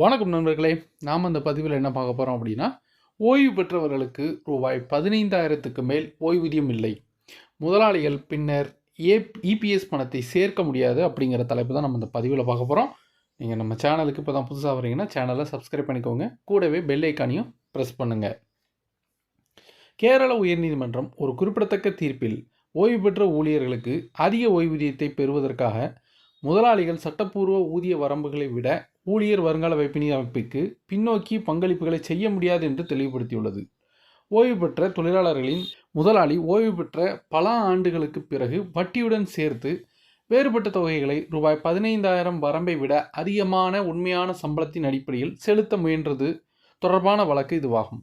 வணக்கம் நண்பர்களே நாம் அந்த பதிவில் என்ன பார்க்க போகிறோம் அப்படின்னா ஓய்வு பெற்றவர்களுக்கு ரூபாய் பதினைந்தாயிரத்துக்கு மேல் ஓய்வூதியம் இல்லை. முதலாளிகள் பின்னர் ஏ இபிஎஸ் பணத்தை சேர்க்க முடியாது அப்படிங்கிற தலைப்பு தான் நம்ம இந்த பதிவில் பார்க்க போகிறோம் நீங்கள் நம்ம சேனலுக்கு இப்போ தான் புதுசாக வரீங்கன்னா சேனலை சப்ஸ்கிரைப் பண்ணிக்கோங்க. கூடவே பெல் ஐக்கானையும் ப்ரெஸ் பண்ணுங்கள் கேரள உயர்நீதிமன்றம் ஒரு குறிப்பிடத்தக்க தீர்ப்பில் ஓய்வு பெற்ற ஊழியர்களுக்கு அதிக ஓய்வூதியத்தை பெறுவதற்காக முதலாளிகள் சட்டப்பூர்வ ஊதிய வரம்புகளை விட ஊழியர் வருங்கால வைப்பினி அமைப்புக்கு பின்னோக்கி பங்களிப்புகளை செய்ய முடியாது என்று தெளிவுபடுத்தியுள்ளது. ஓய்வு பெற்ற தொழிலாளர்களின் முதலாளி ஓய்வு பெற்ற பல ஆண்டுகளுக்கு பிறகு வட்டியுடன் சேர்த்து வேறுபட்ட தொகைகளை ரூபாய் பதினைந்தாயிரம் வரம்பை விட அதிகமான உண்மையான சம்பளத்தின் அடிப்படையில் செலுத்த முயன்றது தொடர்பான வழக்கு இதுவாகும்.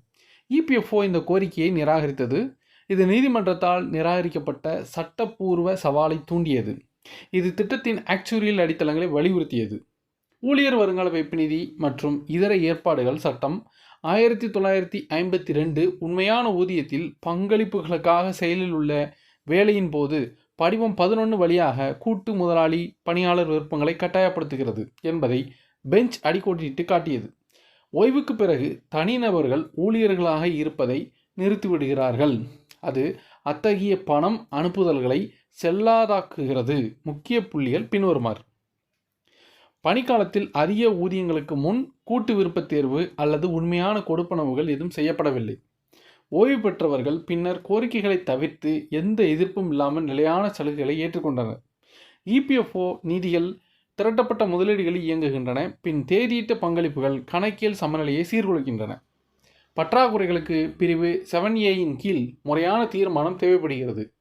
இபிஎஃப்ஓ இந்த கோரிக்கையை நிராகரித்தது. இது நீதிமன்றத்தால் நிராகரிக்கப்பட்ட சட்டப்பூர்வ சவாலை தூண்டியது. இது திட்டத்தின் ஆக்சுவரியல் அடித்தளங்களை வலியுறுத்தியது. ஊழியர் வருங்கால வைப்பு நிதி மற்றும் இதர ஏற்பாடுகள் சட்டம் ஆயிரத்தி தொள்ளாயிரத்தி ஐம்பத்தி ரெண்டு உண்மையான ஊதியத்தில் பங்களிப்புகளுக்காக செயலில் உள்ள வேலையின் போது படிவம் பதினொன்று வழியாக கூட்டு முதலாளி பணியாளர் விருப்பங்களை கட்டாயப்படுத்துகிறது என்பதை பெஞ்ச் அடிக்கோட்டிட்டு காட்டியது. ஓய்வுக்கு பிறகு தனிநபர்கள் ஊழியர்களாக இருப்பதை நிறுத்திவிடுகிறார்கள். அது அத்தகைய பணம் அனுப்புதல்களை செல்லாதாக்குகிறது. முக்கிய புள்ளிகள் பின்வருமாறு. பணிக்காலத்தில் அரிய ஊதியங்களுக்கு முன் கூட்டு விருப்பத் தேர்வு அல்லது உண்மையான கொடுப்பனவுகள் எதுவும் செய்யப்படவில்லை. ஓய்வு பெற்றவர்கள் பின்னர் கோரிக்கைகளை தவிர்த்து எந்த எதிர்ப்பும் இல்லாமல் நிலையான சலுகைகளை ஏற்றுக்கொண்டனர். இபிஎஃப்ஓ நிதிகள் திரட்டப்பட்ட முதலீடுகளில் இயங்குகின்றன. பின் தேதியிட்ட பங்களிப்புகள் கணக்கியல் சமநிலையை சீர்குலைக்கின்றன. பற்றாக்குறைகளுக்கு பிரிவு செவன் ஏயின் கீழ் முறையான தீர்மானம் தேவைப்படுகிறது.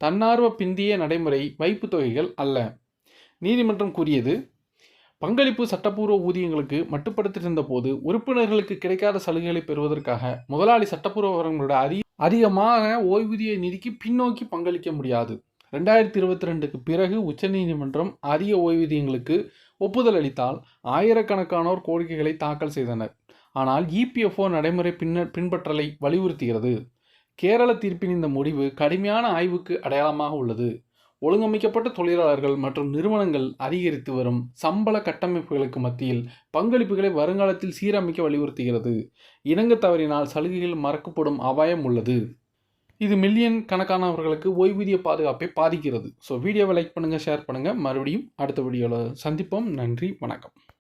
தன்னார்வ பிந்திய நடைமுறை வைப்பு தொகைகள் அல்ல. நீதிமன்றம் கூறியது பங்களிப்பு சட்டப்பூர்வ ஊதியங்களுக்கு மட்டுப்படுத்தியிருந்த போது உறுப்பினர்களுக்கு கிடைக்காத சலுகைகளை பெறுவதற்காக முதலாளி சட்டப்பூர்வ விவரங்களோட அதி அதிகமாக ஓய்வூதிய நிதிக்கு பின்னோக்கி பங்களிக்க முடியாது. ரெண்டாயிரத்தி இருபத்தி ரெண்டுக்கு பிறகு உச்சநீதிமன்றம் அதிக ஓய்வூதியங்களுக்கு ஒப்புதல் அளித்தால் ஆயிரக்கணக்கானோர் கோரிக்கைகளை தாக்கல் செய்தனர். ஆனால் இபிஎஃப்ஓ நடைமுறை பின்ன பின்பற்றலை வலியுறுத்துகிறது. கேரள தீர்ப்பின் இந்த முடிவு கடுமையான ஆய்வுக்கு அடையாளமாக உள்ளது. ஒழுங்கமைக்கப்பட்ட தொழிலாளர்கள் மற்றும் நிறுவனங்கள் அதிகரித்து வரும் சம்பள கட்டமைப்புகளுக்கு மத்தியில் பங்களிப்புகளை வருங்காலத்தில் சீரமைக்க வலியுறுத்துகிறது. இணங்க தவறினால் சலுகைகள் மறக்கப்படும் அபாயம் உள்ளது. இது மில்லியன் கணக்கானவர்களுக்கு ஓய்வூதிய பாதுகாப்பை பாதிக்கிறது. ஸோ வீடியோவை லைக் பண்ணுங்கள் ஷேர் பண்ணுங்கள் மறுபடியும் அடுத்த வீடியோவில் சந்திப்போம். நன்றி வணக்கம்.